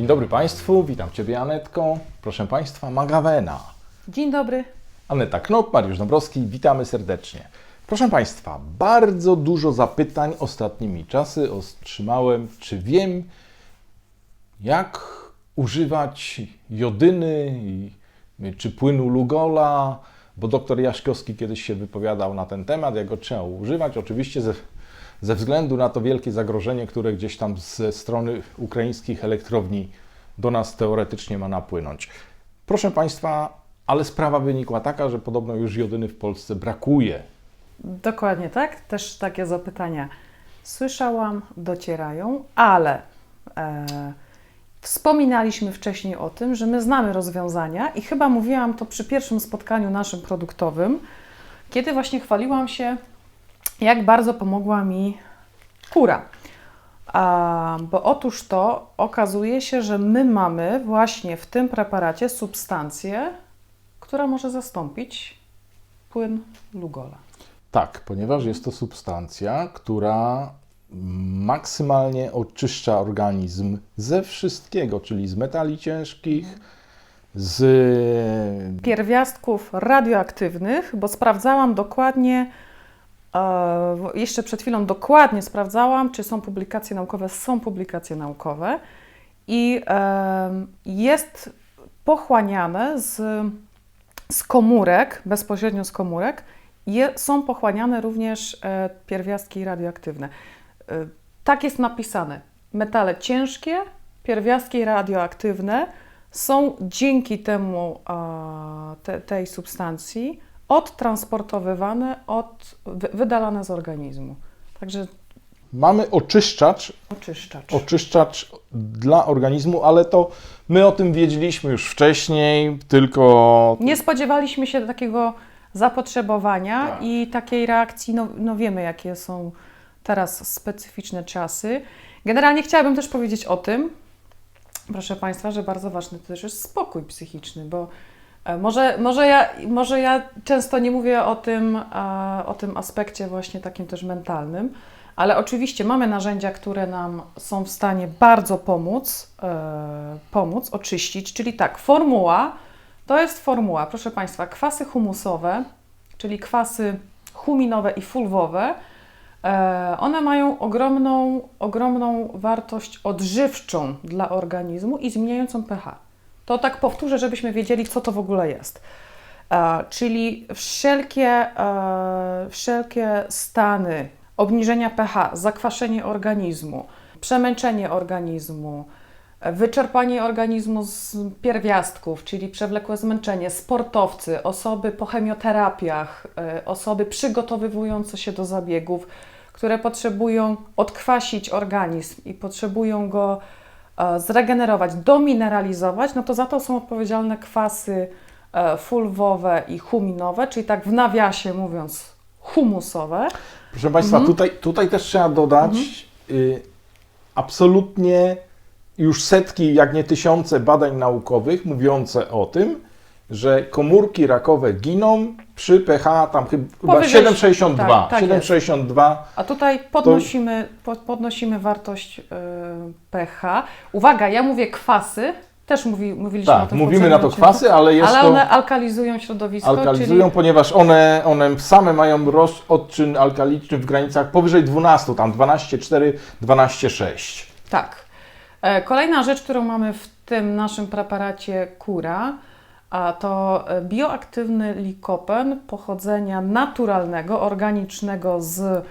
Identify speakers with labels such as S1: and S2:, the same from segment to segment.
S1: Dzień dobry Państwu, witam Ciebie Anetko. Proszę Państwa, Magawena.
S2: Dzień dobry.
S1: Aneta Knop, Mariusz Dąbrowski, witamy serdecznie. Proszę Państwa, bardzo dużo zapytań ostatnimi czasy otrzymałem, czy wiem, jak używać jodyny, i- czy płynu Lugola, bo doktor Jaśkowski kiedyś się wypowiadał na ten temat, jak go trzeba używać. Oczywiście ze, ze względu na to wielkie zagrożenie, które gdzieś tam ze strony ukraińskich elektrowni do nas teoretycznie ma napłynąć. Proszę Państwa, ale sprawa wynikła taka, że podobno już jodyny w Polsce brakuje.
S2: Dokładnie tak. Też takie zapytania słyszałam, docierają, ale e, wspominaliśmy wcześniej o tym, że my znamy rozwiązania i chyba mówiłam to przy pierwszym spotkaniu naszym produktowym, kiedy właśnie chwaliłam się, jak bardzo pomogła mi kura. A, bo otóż to okazuje się, że my mamy właśnie w tym preparacie substancję, która może zastąpić płyn Lugola.
S1: Tak, ponieważ jest to substancja, która maksymalnie oczyszcza organizm ze wszystkiego, czyli z metali ciężkich, z
S2: pierwiastków radioaktywnych, bo sprawdzałam dokładnie, jeszcze przed chwilą dokładnie sprawdzałam, czy są publikacje naukowe. Są publikacje naukowe i e, jest pochłaniane z, z komórek, bezpośrednio z komórek, je, są pochłaniane również e, pierwiastki radioaktywne. E, tak jest napisane. Metale ciężkie, pierwiastki radioaktywne są dzięki temu e, te, tej substancji odtransportowywane, od, wy- wydalane z organizmu. Także
S1: mamy oczyszczacz,
S2: oczyszczacz.
S1: oczyszczacz dla organizmu, ale to my o tym wiedzieliśmy już wcześniej, tylko
S2: Nie spodziewaliśmy się takiego zapotrzebowania
S1: Tak.
S2: i takiej reakcji. No, no wiemy, jakie są teraz specyficzne czasy. Generalnie chciałabym też powiedzieć o tym, proszę Państwa, że bardzo ważny to też jest spokój psychiczny, bo może, może, ja, może ja często nie mówię o tym, e, o tym aspekcie właśnie takim też mentalnym, ale oczywiście mamy narzędzia, które nam są w stanie bardzo pomóc, e, pomóc oczyścić, czyli tak, formuła to jest formuła, proszę Państwa, kwasy humusowe, czyli kwasy huminowe i fulwowe, e, one mają ogromną, ogromną wartość odżywczą dla organizmu i zmieniającą pH. To tak powtórzę, żebyśmy wiedzieli, co to w ogóle jest. E, czyli wszelkie, e, wszelkie stany obniżenia pH, zakwaszenie organizmu, przemęczenie organizmu, wyczerpanie organizmu z pierwiastków, czyli przewlekłe zmęczenie, sportowcy, osoby po chemioterapiach, e, osoby przygotowywujące się do zabiegów, które potrzebują odkwasić organizm i potrzebują go zregenerować, domineralizować, no to za to są odpowiedzialne kwasy e, fulwowe i huminowe, czyli tak w nawiasie mówiąc humusowe.
S1: Proszę Państwa, tutaj, tutaj też trzeba dodać y, absolutnie już setki, jak nie tysiące badań naukowych mówiące o tym, że komórki rakowe giną przy pH tam chyba
S2: Powyżej-
S1: 7,62.
S2: tak, tak jest.
S1: 7,62.
S2: A tutaj podnosimy, po, podnosimy wartość y, pH. Uwaga, ja mówię kwasy, też mówi, mówiliśmy o
S1: Tak,
S2: tym w
S1: mówimy na to kwasy, ale jest
S2: ale
S1: to
S2: one alkalizują środowisko,
S1: alkalizują,
S2: czyli
S1: ponieważ one, one same mają roz, odczyn alkaliczny w granicach powyżej 12, tam 12,4, 12,6.
S2: Tak. E, Kolejna rzecz, którą mamy w tym naszym preparacie kura, a to e, bioaktywny likopen pochodzenia naturalnego, organicznego z e,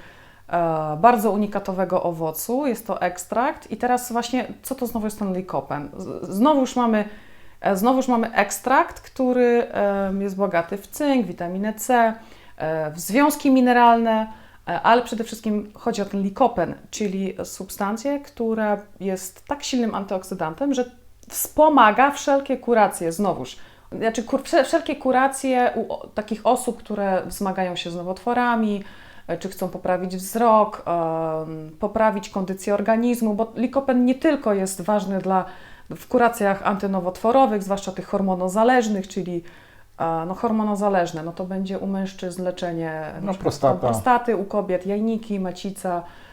S2: bardzo unikatowego owocu. Jest to ekstrakt. I teraz właśnie, co to znowu jest ten likopen? Znowu już mamy, e, znowu już mamy ekstrakt, który jest bogaty w cynk, witaminę C, w związki mineralne, ale przede wszystkim chodzi o ten likopen, czyli substancję, która jest tak silnym antyoksydantem, że wspomaga wszelkie kuracje, znowuż. Znaczy, kur, wszelkie kuracje u takich osób, które zmagają się z nowotworami, e, czy chcą poprawić wzrok, em, poprawić kondycję organizmu, bo likopen nie tylko jest ważny dla w kuracjach antynowotworowych, zwłaszcza tych hormonozależnych, czyli e, no, hormonozależne, no to będzie u mężczyzn leczenie
S1: prostata.
S2: prostaty, u kobiet jajniki, macica, e,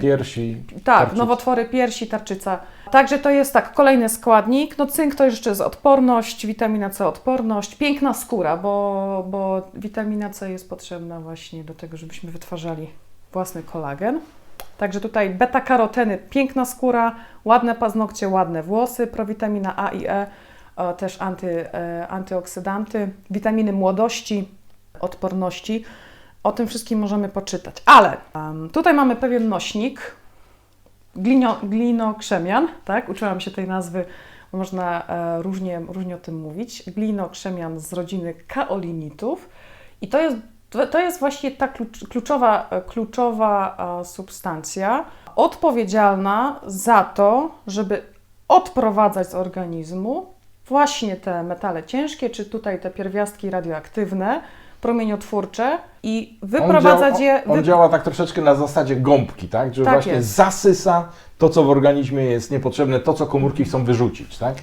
S1: Piersi.
S2: tak,
S1: tarczyca.
S2: nowotwory piersi, tarczyca. Także to jest tak, kolejny składnik. No cynk to jeszcze jest odporność, witamina C odporność, piękna skóra, bo, bo witamina C jest potrzebna właśnie do tego, żebyśmy wytwarzali własny kolagen. Także tutaj beta-karoteny, piękna skóra, ładne paznokcie, ładne włosy, prowitamina A i E, e, też anty, e, antyoksydanty, witaminy młodości, odporności. O tym wszystkim możemy poczytać. Ale em, tutaj mamy pewien nośnik, Glinio, glinokrzemian, tak? Uczyłam się tej nazwy, można e, różnie, różnie o tym mówić. Glinokrzemian z rodziny kaolinitów. I to jest, to jest właśnie ta klucz, kluczowa, e, kluczowa e, substancja odpowiedzialna za to, żeby odprowadzać z organizmu właśnie te metale ciężkie, czy tutaj te pierwiastki radioaktywne, promieniotwórcze i wyprowadzać
S1: on działa,
S2: je...
S1: On działa tak troszeczkę na zasadzie gąbki, tak? Że
S2: Tak
S1: właśnie
S2: jest.
S1: zasysa to, co w organizmie jest niepotrzebne, to, co komórki chcą wyrzucić, tak?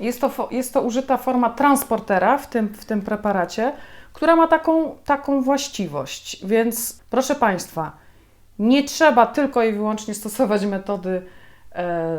S2: Jest to, jest to użyta forma transportera w tym, w tym preparacie, która ma taką, taką właściwość. Więc proszę Państwa, nie trzeba tylko i wyłącznie stosować metody e,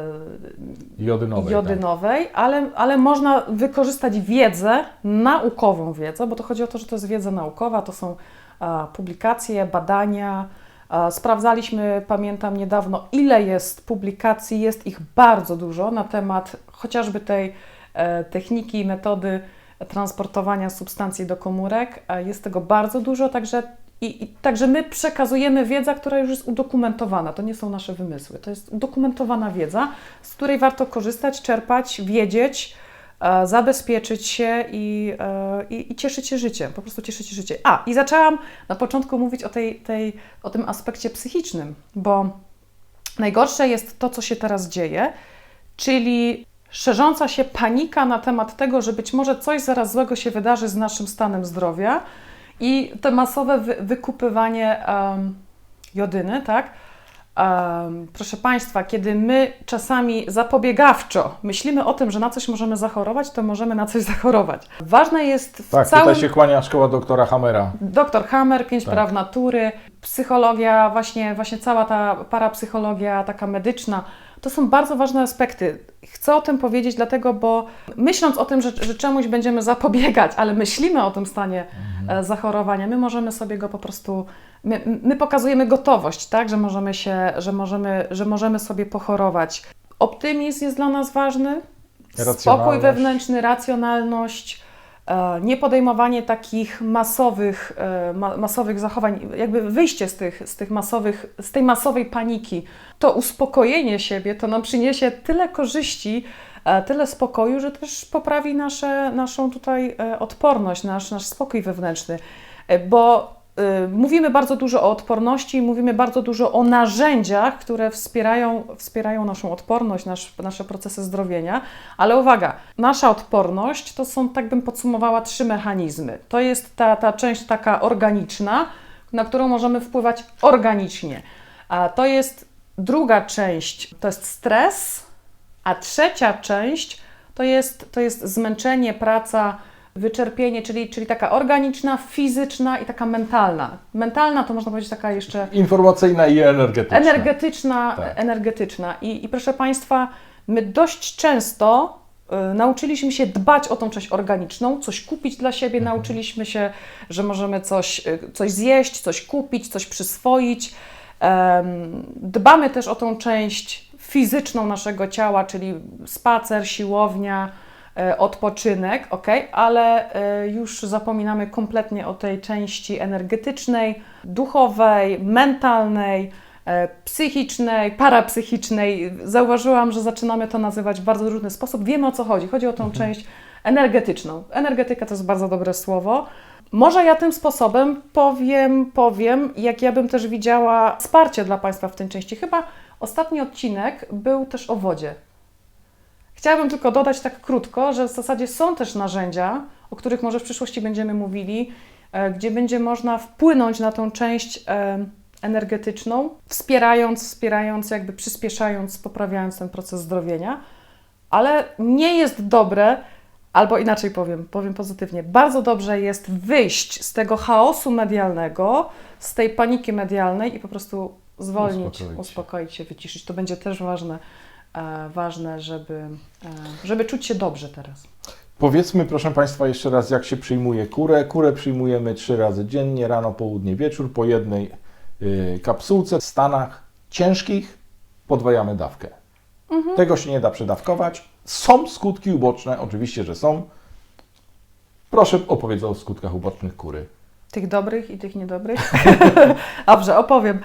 S1: Jodynowej. tak.
S2: jodynowej, ale, ale można wykorzystać wiedzę, naukową wiedzę, bo to chodzi o to, że to jest wiedza naukowa, to są a, publikacje, badania. A, sprawdzaliśmy, pamiętam niedawno, ile jest publikacji, jest ich bardzo dużo na temat chociażby tej e, techniki, metody transportowania substancji do komórek. Jest tego bardzo dużo, także i, I także my przekazujemy wiedzę, która już jest udokumentowana. To nie są nasze wymysły. To jest udokumentowana wiedza, z której warto korzystać, czerpać, wiedzieć, e, zabezpieczyć się i, e, i, cieszyć się życiem. Po prostu cieszyć się życiem. A, i zaczęłam na początku mówić o, tej, tej, o tym aspekcie psychicznym, bo najgorsze jest to, co się teraz dzieje, czyli szerząca się panika na temat tego, że być może coś zaraz złego się wydarzy z naszym stanem zdrowia i to masowe wy, wykupywanie em, jodyny, tak? Em, proszę Państwa, kiedy my czasami zapobiegawczo myślimy o tym, że na coś możemy zachorować, to możemy na coś zachorować. Ważne jest w
S1: Tak,
S2: całym...
S1: tutaj się kłania szkoła doktora Hammera.
S2: Doktor Hammer, pięć
S1: Tak.
S2: praw natury, psychologia, właśnie, właśnie cała ta parapsychologia taka medyczna, to są bardzo ważne aspekty. Chcę o tym powiedzieć dlatego, bo myśląc o tym, że, że czemuś będziemy zapobiegać, ale myślimy o tym stanie e, zachorowania, my możemy sobie go po prostu, my, my pokazujemy gotowość, tak, że możemy się, że możemy, że możemy sobie pochorować. Optymizm jest dla nas ważny, spokój wewnętrzny, racjonalność, nie podejmowanie takich masowych, e, ma, masowych zachowań, jakby wyjście z, tych, z, tych masowych, z tej masowej paniki, to uspokojenie siebie, to nam przyniesie tyle korzyści, e, tyle spokoju, że też poprawi nasze, naszą tutaj e, odporność, nasz, nasz spokój wewnętrzny, E, bo Mówimy bardzo dużo o odporności, mówimy bardzo dużo o narzędziach, które wspierają, wspierają naszą odporność, nasz, nasze procesy zdrowienia, ale uwaga, nasza odporność to są, tak bym podsumowała, trzy mechanizmy. To jest ta, ta część taka organiczna, na którą możemy wpływać organicznie. A to jest druga część, to jest stres, a trzecia część to jest, to jest zmęczenie, praca, wyczerpienie, czyli, czyli taka organiczna, fizyczna i taka mentalna. Mentalna to można powiedzieć taka jeszcze
S1: Informacyjna i energetyczna.
S2: energetyczna,
S1: Tak.
S2: energetyczna. I, I proszę Państwa, my dość często y, nauczyliśmy się dbać o tą część organiczną, coś kupić dla siebie,
S1: Mhm.
S2: nauczyliśmy się, że możemy coś, y, coś zjeść, coś kupić, coś przyswoić. Dbamy też o tą część fizyczną naszego ciała, czyli spacer, siłownia, odpoczynek, ok, ale e, już zapominamy kompletnie o tej części energetycznej, duchowej, mentalnej, e, psychicznej, parapsychicznej. Zauważyłam, że zaczynamy to nazywać w bardzo różny sposób. Wiemy o co chodzi. Chodzi o tą część energetyczną. Energetyka to jest bardzo dobre słowo. Może ja tym sposobem powiem, powiem, jak ja bym też widziała wsparcie dla Państwa w tej części. Chyba ostatni odcinek był też o wodzie. Chciałabym tylko dodać tak krótko, że w zasadzie są też narzędzia, o których może w przyszłości będziemy mówili, e, gdzie będzie można wpłynąć na tą część e, energetyczną, wspierając, wspierając, jakby przyspieszając, poprawiając ten proces zdrowienia, ale nie jest dobre, albo inaczej powiem, powiem pozytywnie, bardzo dobrze jest wyjść z tego chaosu medialnego, z tej paniki medialnej i po prostu zwolnić,
S1: Uspokoić
S2: uspokoić
S1: się.
S2: wyciszyć. To będzie też ważne, ważne żeby, e, żeby czuć się dobrze teraz.
S1: Powiedzmy, proszę Państwa, jeszcze raz, jak się przyjmuje kurę. Kurę przyjmujemy trzy razy dziennie, rano, południe, wieczór, po jednej y, kapsułce. W stanach ciężkich podwajamy dawkę. Tego się nie da przedawkować. Są skutki uboczne, oczywiście, że są. Proszę opowiedz o skutkach ubocznych kury.
S2: Tych dobrych i tych niedobrych. Dobrze, opowiem.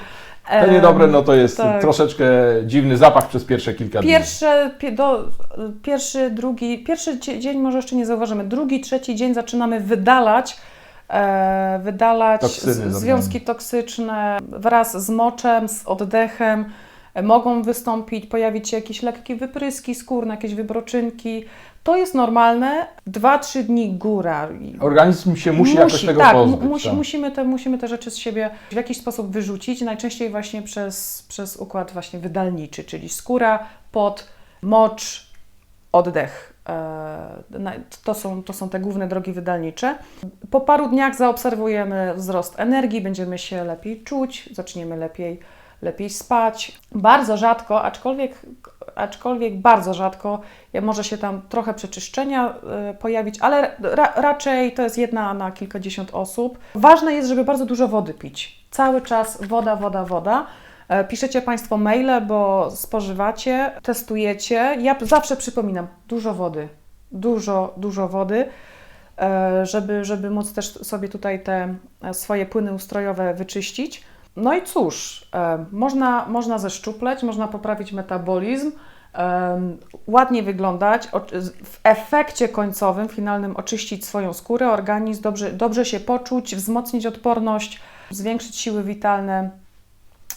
S1: Te niedobre, no to jest
S2: tak.
S1: troszeczkę dziwny zapach przez pierwsze kilka dni.
S2: Pierwsze, pie, do, pierwszy, drugi, pierwszy dzie- dzień może jeszcze nie zauważymy. Drugi, trzeci dzień zaczynamy wydalać, e, wydalać
S1: Toksyny
S2: związki toksyczne wraz z moczem, z oddechem. E, Mogą wystąpić, pojawić się jakieś lekkie wypryski skórne, jakieś wybroczynki. To jest normalne. Dwa, trzy dni góra.
S1: Organizm się musi, jakoś tego
S2: tak,
S1: pozbyć.
S2: mu- musi,
S1: tak.
S2: musimy, te, musimy te rzeczy z siebie w jakiś sposób wyrzucić, najczęściej właśnie przez, przez układ właśnie wydalniczy, czyli skóra, pot, mocz, oddech. E, To są, to są te główne drogi wydalnicze. Po paru dniach zaobserwujemy wzrost energii, będziemy się lepiej czuć, zaczniemy lepiej, lepiej spać. Bardzo rzadko, aczkolwiek, aczkolwiek bardzo rzadko może się tam trochę przeczyszczenia e, pojawić, ale ra, raczej to jest jedna na kilkadziesiąt osób. Ważne jest, żeby bardzo dużo wody pić. Cały czas woda, woda, woda. E, Piszecie Państwo maile, bo spożywacie, testujecie. Ja zawsze przypominam, dużo wody, dużo, dużo wody, e, żeby, żeby móc też sobie tutaj te swoje płyny ustrojowe wyczyścić. No i cóż, e, można, można zeszczupleć, można poprawić metabolizm, em, ładnie wyglądać, w efekcie końcowym, finalnym oczyścić swoją skórę, organizm, dobrze, dobrze się poczuć, wzmocnić odporność, zwiększyć siły witalne,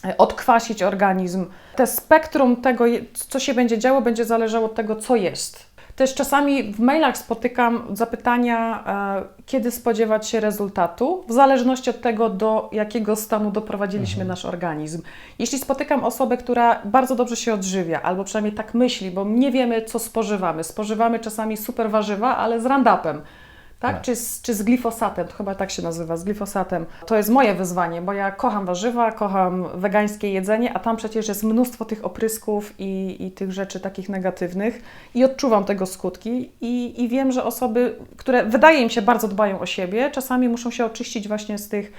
S2: e, odkwasić organizm. Te spektrum tego, co się będzie działo, będzie zależało od tego, co jest. Też czasami w mailach spotykam zapytania, e, kiedy spodziewać się rezultatu, w zależności od tego, do jakiego stanu doprowadziliśmy nasz organizm. Jeśli spotykam osobę, która bardzo dobrze się odżywia, albo przynajmniej tak myśli, bo nie wiemy, co spożywamy. Spożywamy czasami super warzywa, ale z randapem. Tak?
S1: Tak.
S2: Czy, z, czy z glifosatem, to chyba tak się nazywa, z glifosatem. To jest moje wyzwanie, bo ja kocham warzywa, kocham wegańskie jedzenie, a tam przecież jest mnóstwo tych oprysków i, i tych rzeczy takich negatywnych i odczuwam tego skutki i, i wiem, że osoby, które wydaje im się bardzo dbają o siebie, czasami muszą się oczyścić właśnie z tych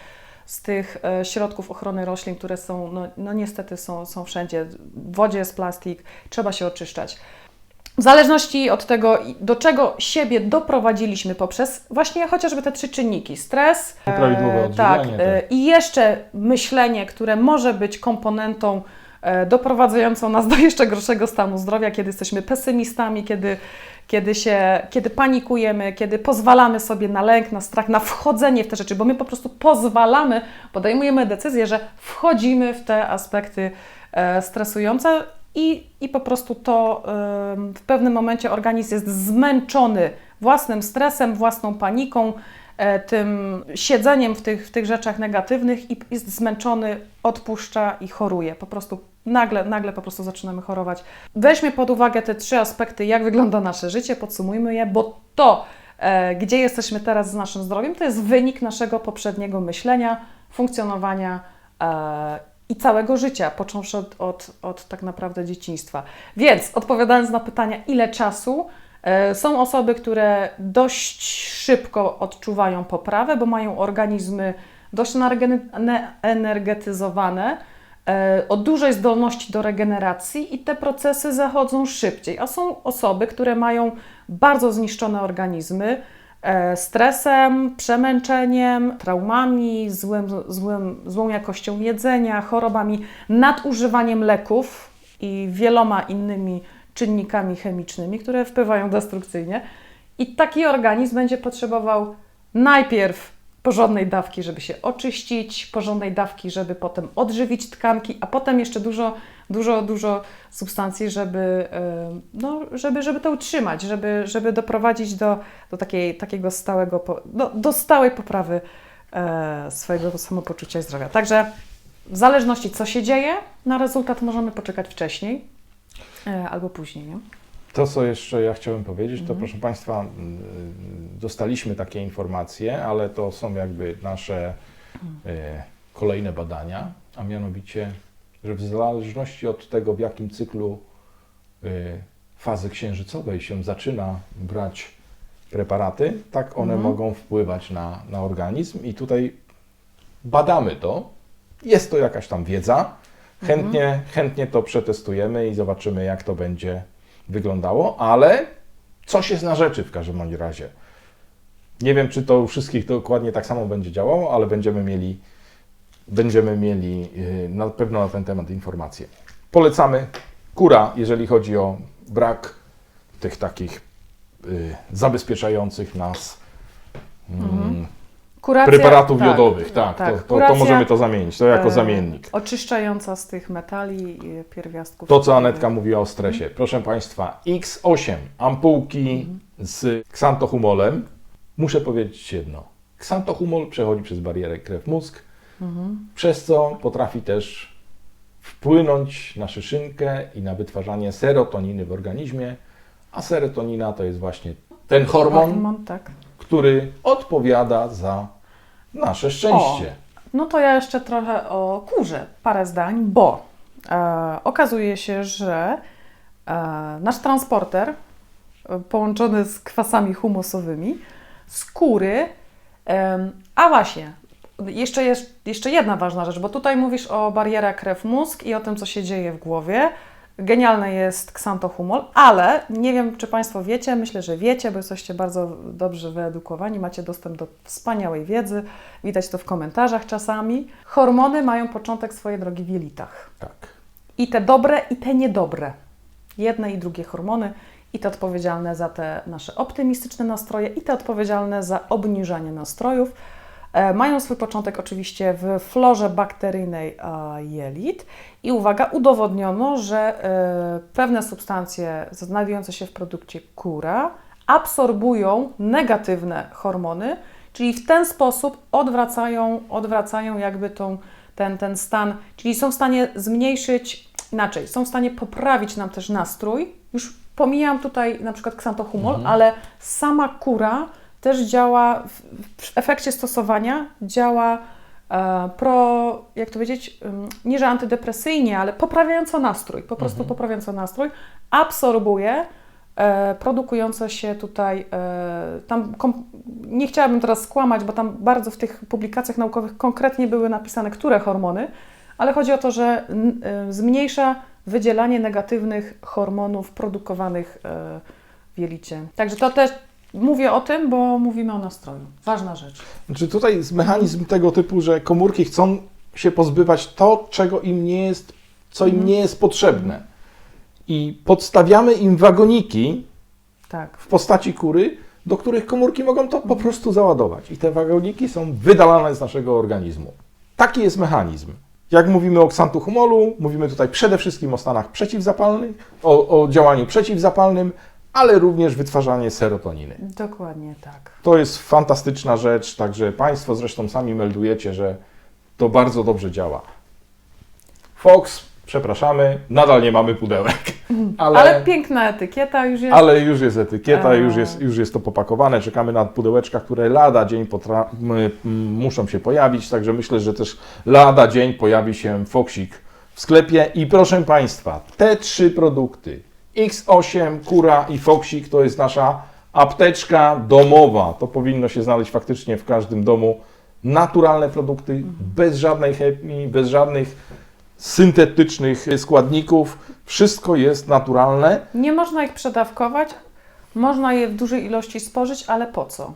S2: z tych e, środków ochrony roślin, które są, no, no niestety są, są wszędzie. W wodzie jest plastik, trzeba się oczyszczać. W zależności od tego, do czego siebie doprowadziliśmy poprzez właśnie chociażby te trzy czynniki: stres,
S1: Nieprawidłowe
S2: e, tak,
S1: tak.
S2: e, i jeszcze myślenie, które może być komponentą e, doprowadzającą nas do jeszcze gorszego stanu zdrowia, kiedy jesteśmy pesymistami, kiedy, kiedy, się, kiedy panikujemy, kiedy pozwalamy sobie na lęk, na strach, na wchodzenie w te rzeczy, bo my po prostu pozwalamy, podejmujemy decyzję, że wchodzimy w te aspekty stresujące i, i po prostu to w pewnym momencie organizm jest zmęczony własnym stresem, własną paniką, e, tym siedzeniem w tych, w tych rzeczach negatywnych i jest zmęczony, odpuszcza i choruje. Po prostu nagle, nagle po prostu zaczynamy chorować. Weźmy pod uwagę te trzy aspekty, jak wygląda nasze życie, podsumujmy je, bo to, e, gdzie jesteśmy teraz z naszym zdrowiem, to jest wynik naszego poprzedniego myślenia, funkcjonowania e, i całego życia, począwszy od, od, od tak naprawdę dzieciństwa. Więc odpowiadając na pytania, ile czasu, e, są osoby, które dość szybko odczuwają poprawę, bo mają organizmy dość energe- ne- energetyzowane, e, o dużej zdolności do regeneracji i te procesy zachodzą szybciej. A są osoby, które mają bardzo zniszczone organizmy, stresem, przemęczeniem, traumami, złym, złym, złą jakością jedzenia, chorobami, nadużywaniem leków i wieloma innymi czynnikami chemicznymi, które wpływają destrukcyjnie. I taki organizm będzie potrzebował najpierw porządnej dawki, żeby się oczyścić, porządnej dawki, żeby potem odżywić tkanki, a potem jeszcze dużo, dużo, dużo substancji, żeby, no, żeby, żeby to utrzymać, żeby, żeby doprowadzić do, do takiej, takiego stałego, do, do stałej poprawy e, swojego samopoczucia i zdrowia. Także w zależności co się dzieje, na rezultat możemy poczekać wcześniej e, albo później. Nie?
S1: To, co jeszcze ja chciałem powiedzieć, to
S2: Mhm.
S1: proszę Państwa, dostaliśmy takie informacje, ale to są jakby nasze
S2: Mhm.
S1: e, kolejne badania, a mianowicie że w zależności od tego, w jakim cyklu y, fazy księżycowej się zaczyna brać preparaty, tak one
S2: Mhm.
S1: mogą wpływać na, na organizm i tutaj badamy to. Jest to jakaś tam wiedza. Chętnie, chętnie to przetestujemy i zobaczymy, jak to będzie wyglądało, ale coś jest na rzeczy w każdym razie. Nie wiem, czy to u wszystkich dokładnie tak samo będzie działało, ale będziemy mieli, będziemy mieli yy, na pewno na ten temat informacje. Polecamy kura, jeżeli chodzi o brak tych takich yy, zabezpieczających nas mm,
S2: Kuracja,
S1: preparatów
S2: tak,
S1: jodowych. Tak,
S2: tak.
S1: To, to, to
S2: Kuracja,
S1: możemy to zamienić, to jako
S2: e,
S1: zamiennik.
S2: Oczyszczająca z tych metali, e, pierwiastków.
S1: To, co Anetka mówiła o stresie. Proszę Państwa, X8, ampułki
S2: Mhm.
S1: z ksantohumolem. Muszę powiedzieć jedno. Ksantohumol przechodzi przez barierę krew-mózg,
S2: Mhm.
S1: przez co potrafi też wpłynąć na szyszynkę i na wytwarzanie serotoniny w organizmie, a serotonina to jest właśnie ten hormon,
S2: Hormon, tak.
S1: który odpowiada za nasze szczęście.
S2: No to ja jeszcze trochę o kurze, parę zdań, bo e, okazuje się, że e, nasz transporter e, połączony z kwasami humusowymi, skóry, em, a właśnie, jeszcze jest jeszcze jedna ważna rzecz, bo tutaj mówisz o barierach krew-mózg i o tym, co się dzieje w głowie. Genialny jest ksantohumol, ale nie wiem, czy Państwo wiecie, myślę, że wiecie, bo jesteście bardzo dobrze wyedukowani, macie dostęp do wspaniałej wiedzy, widać to w komentarzach czasami. Hormony mają początek swojej drogi w jelitach.
S1: Tak.
S2: I te dobre, i te niedobre. Jedne i drugie hormony, i te odpowiedzialne za te nasze optymistyczne nastroje, i te odpowiedzialne za obniżanie nastrojów. E, mają swój początek oczywiście w florze bakteryjnej e, jelit. I uwaga, udowodniono, że e, pewne substancje znajdujące się w produkcie kura absorbują negatywne hormony, czyli w ten sposób odwracają, odwracają jakby tą, ten, ten stan, czyli są w stanie zmniejszyć, inaczej, są w stanie poprawić nam też nastrój. Już pomijam tutaj na przykład ksantohumol, ale sama kura też działa, w, efekcie stosowania działa e, pro, jak to powiedzieć, nie że antydepresyjnie, ale poprawiająco nastrój, po prostu poprawiająco nastrój, absorbuje e, produkujące się tutaj, e, tam nie chciałabym teraz skłamać, bo tam bardzo w tych publikacjach naukowych konkretnie były napisane, które hormony, ale chodzi o to, że zmniejsza wydzielanie negatywnych hormonów produkowanych w jelicie. Także to też mówię o tym, bo mówimy o nastroju. Ważna rzecz.
S1: Znaczy tutaj jest mechanizm tego typu, że komórki chcą się pozbywać to, czego im nie jest, co im nie jest potrzebne. I podstawiamy im wagoniki
S2: Tak.
S1: w postaci kury, do których komórki mogą to po prostu załadować. I te wagoniki są wydalane z naszego organizmu. Taki jest mechanizm. Jak mówimy o ksantuhumolu, mówimy tutaj przede wszystkim o stanach przeciwzapalnych, o, o działaniu przeciwzapalnym, ale również wytwarzanie serotoniny.
S2: Dokładnie tak.
S1: To jest fantastyczna rzecz, także Państwo zresztą sami meldujecie, że to bardzo dobrze działa. Fox, przepraszamy, nadal nie mamy pudełek, ale,
S2: Ale,
S1: ale,
S2: piękna etykieta już jest.
S1: już jest etykieta,
S2: A.
S1: już jest, już jest to popakowane. Czekamy na pudełeczka, które lada dzień potra- muszą się pojawić, także myślę, że też lada dzień pojawi się Foxik w sklepie. I proszę Państwa, te trzy produkty, X8, Kura i Foxik, to jest nasza apteczka domowa. To powinno się znaleźć faktycznie w każdym domu. Naturalne produkty, bez żadnej chemii, bez żadnych syntetycznych składników. Wszystko jest naturalne.
S2: Nie można ich przedawkować, można je w dużej ilości spożyć, ale po co?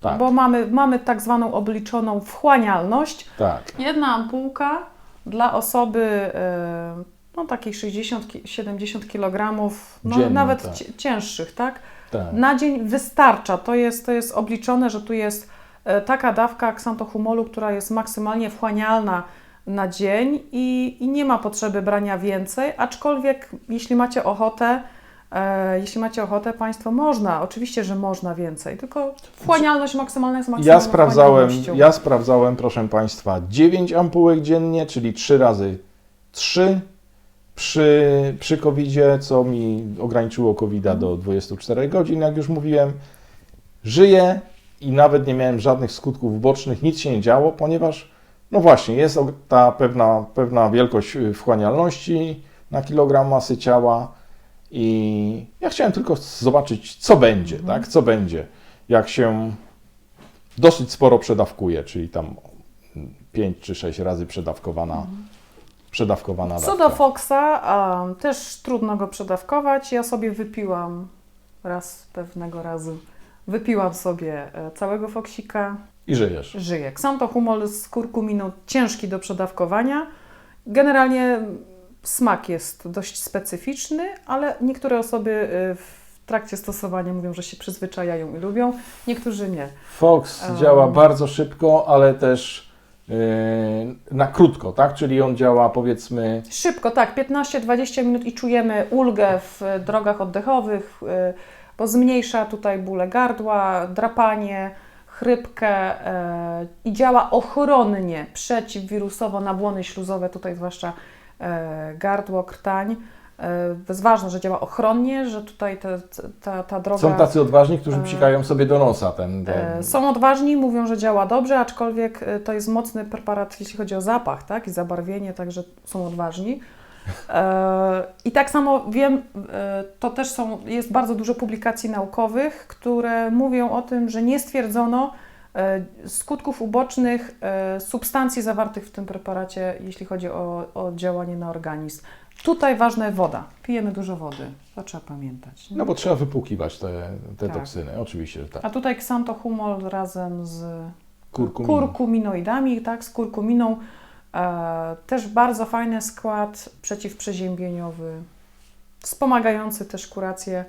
S1: Tak,
S2: Bo mamy, mamy tak zwaną obliczoną wchłanialność.
S1: tak.
S2: Jedna ampułka dla osoby e, no, takiej 60-70 kg, no,
S1: Dziennie,
S2: nawet
S1: tak.
S2: cięższych, tak?
S1: tak.
S2: Na dzień wystarcza. To jest, to jest obliczone, że tu jest e, taka dawka ksantohumolu, która jest maksymalnie wchłanialna na dzień i, i nie ma potrzeby brania więcej, aczkolwiek jeśli macie ochotę, e, jeśli macie ochotę Państwo, można, oczywiście, że można więcej, tylko wchłanialność maksymalna jest maksymalna
S1: Ja sprawdzałem, ja sprawdzałem, proszę Państwa, 9 ampułek dziennie, czyli 3 razy 3 przy, przy COVID-zie, co mi ograniczyło covid do 24 godzin, jak już mówiłem. Żyję i nawet nie miałem żadnych skutków ubocznych, nic się nie działo, ponieważ No właśnie, jest ta pewna, pewna wielkość y, wchłanialności na kilogram masy ciała i ja chciałem tylko zobaczyć, co będzie, tak? Co będzie, jak się dosyć sporo przedawkuje, czyli tam 5 czy 6 razy przedawkowana, przedawkowana
S2: Co
S1: dawka.
S2: do Foxa, a, też trudno go przedawkować. Ja sobie wypiłam raz pewnego razu. Wypiłam sobie e, całego Foxika.
S1: I żyjesz.
S2: Żyję. Xanthohumol z kurkuminą ciężki do przedawkowania. Generalnie smak jest dość specyficzny, ale niektóre osoby y, w trakcie stosowania mówią, że się przyzwyczajają i lubią, niektórzy nie.
S1: Fox
S2: Um.
S1: działa bardzo szybko, ale też na krótko, tak? Czyli on działa powiedzmy
S2: Szybko, tak, 15-20 minut i czujemy ulgę w drogach oddechowych, e, bo zmniejsza tutaj bóle gardła, drapanie, chrypkę e, i działa ochronnie, przeciwwirusowo na błony śluzowe, tutaj zwłaszcza gardło, krtań. To jest ważne, że działa ochronnie, że tutaj te, ta, ta droga...
S1: Są tacy odważni, którzy
S2: E,
S1: psikają sobie do nosa ten. ten.
S2: Są odważni, mówią, że działa dobrze, aczkolwiek e, to jest mocny preparat, jeśli chodzi o zapach tak? i zabarwienie, także są odważni. E, I tak samo wiem, to też są, jest bardzo dużo publikacji naukowych, które mówią o tym, że nie stwierdzono skutków ubocznych substancji zawartych w tym preparacie, jeśli chodzi o, o działanie na organizm. Tutaj ważna jest woda. Pijemy dużo wody. To trzeba pamiętać. nie?
S1: No bo trzeba wypłukiwać te, te
S2: Tak.
S1: toksyny, oczywiście, że tak.
S2: A tutaj xanthohumol razem z
S1: Kurkumin.
S2: kurkuminoidami, tak, z kurkuminą. E, też bardzo fajny skład przeciwprzeziębieniowy, wspomagający też kuracje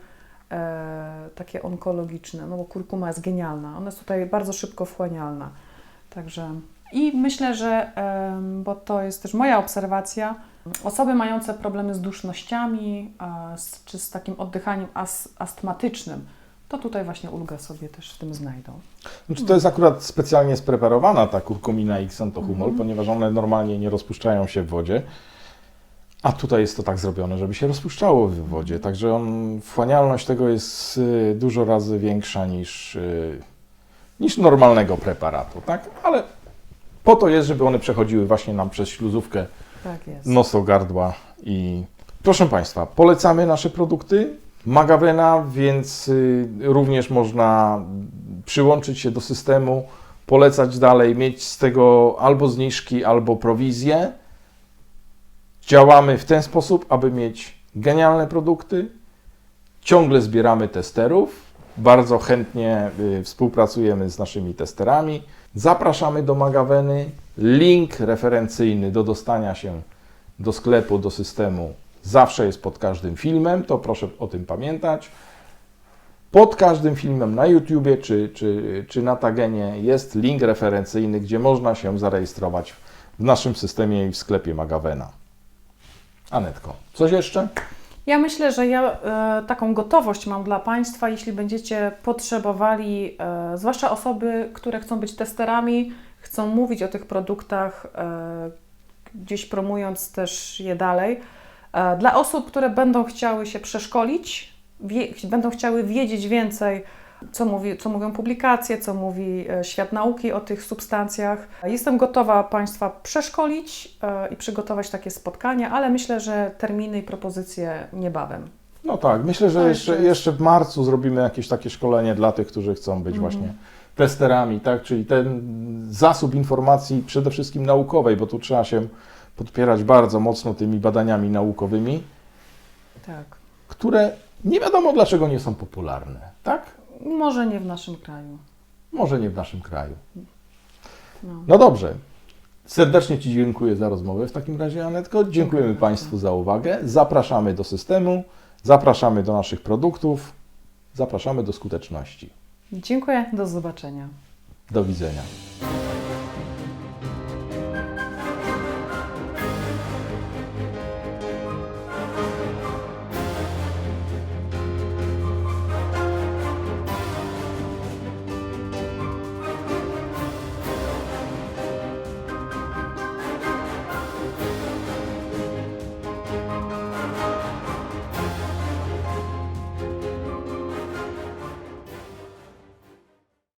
S2: e, takie onkologiczne, no bo kurkuma jest genialna. Ona jest tutaj bardzo szybko wchłanialna. Także i myślę, że, em, bo to jest też moja obserwacja, osoby mające problemy z dusznościami z, czy z takim oddychaniem as, astmatycznym, to tutaj właśnie ulgę sobie też w tym znajdą.
S1: Znaczy, to jest akurat specjalnie spreparowana ta kurkumina i xanthohumol,
S2: Mhm.
S1: ponieważ one normalnie nie rozpuszczają się w wodzie. A tutaj jest to tak zrobione, żeby się rozpuszczało w wodzie. Także on, wchłanialność tego jest y, dużo razy większa niż, y, niż normalnego preparatu, tak? Ale po to jest, żeby one przechodziły właśnie nam przez śluzówkę
S2: Tak jest.
S1: nosogardła i proszę Państwa, polecamy nasze produkty Magavena, więc y, również można przyłączyć się do systemu, polecać dalej, mieć z tego albo zniżki, albo prowizję. Działamy w ten sposób, aby mieć genialne produkty. Ciągle zbieramy testerów. Bardzo chętnie y, współpracujemy z naszymi testerami. Zapraszamy do Magaveny. Link referencyjny do dostania się do sklepu, do systemu zawsze jest pod każdym filmem, to proszę o tym pamiętać. Pod każdym filmem na YouTubie czy, czy, czy na Tagenie jest link referencyjny, gdzie można się zarejestrować w naszym systemie i w sklepie Magavena. Anetko, coś jeszcze?
S2: Ja myślę, że ja e, taką gotowość mam dla Państwa, jeśli będziecie potrzebowali, e, zwłaszcza osoby, które chcą być testerami, chcą mówić o tych produktach, e, gdzieś promując też je dalej. Dla osób, które będą chciały się przeszkolić, będą chciały wiedzieć więcej, co, mówi, co mówią publikacje, co mówi e, świat nauki o tych substancjach. Jestem gotowa Państwa przeszkolić e, i przygotować takie spotkania, ale myślę, że terminy i propozycje niebawem.
S1: No tak, myślę, że
S2: To
S1: jeszcze, jeszcze w marcu zrobimy jakieś takie szkolenie dla tych, którzy chcą być
S2: Mhm.
S1: właśnie testerami, tak? Czyli ten zasób informacji przede wszystkim naukowej, bo tu trzeba się podpierać bardzo mocno tymi badaniami naukowymi,
S2: Tak.
S1: które nie wiadomo dlaczego nie są popularne, tak?
S2: Może nie w naszym kraju.
S1: Może nie w naszym kraju.
S2: No.
S1: No dobrze. Serdecznie Ci dziękuję za rozmowę w takim razie, Anetko. Dziękujemy
S2: Dziękuję.
S1: Państwu za uwagę. Zapraszamy do systemu, zapraszamy do naszych produktów, zapraszamy do skuteczności.
S2: Dziękuję, do zobaczenia.
S1: Do widzenia.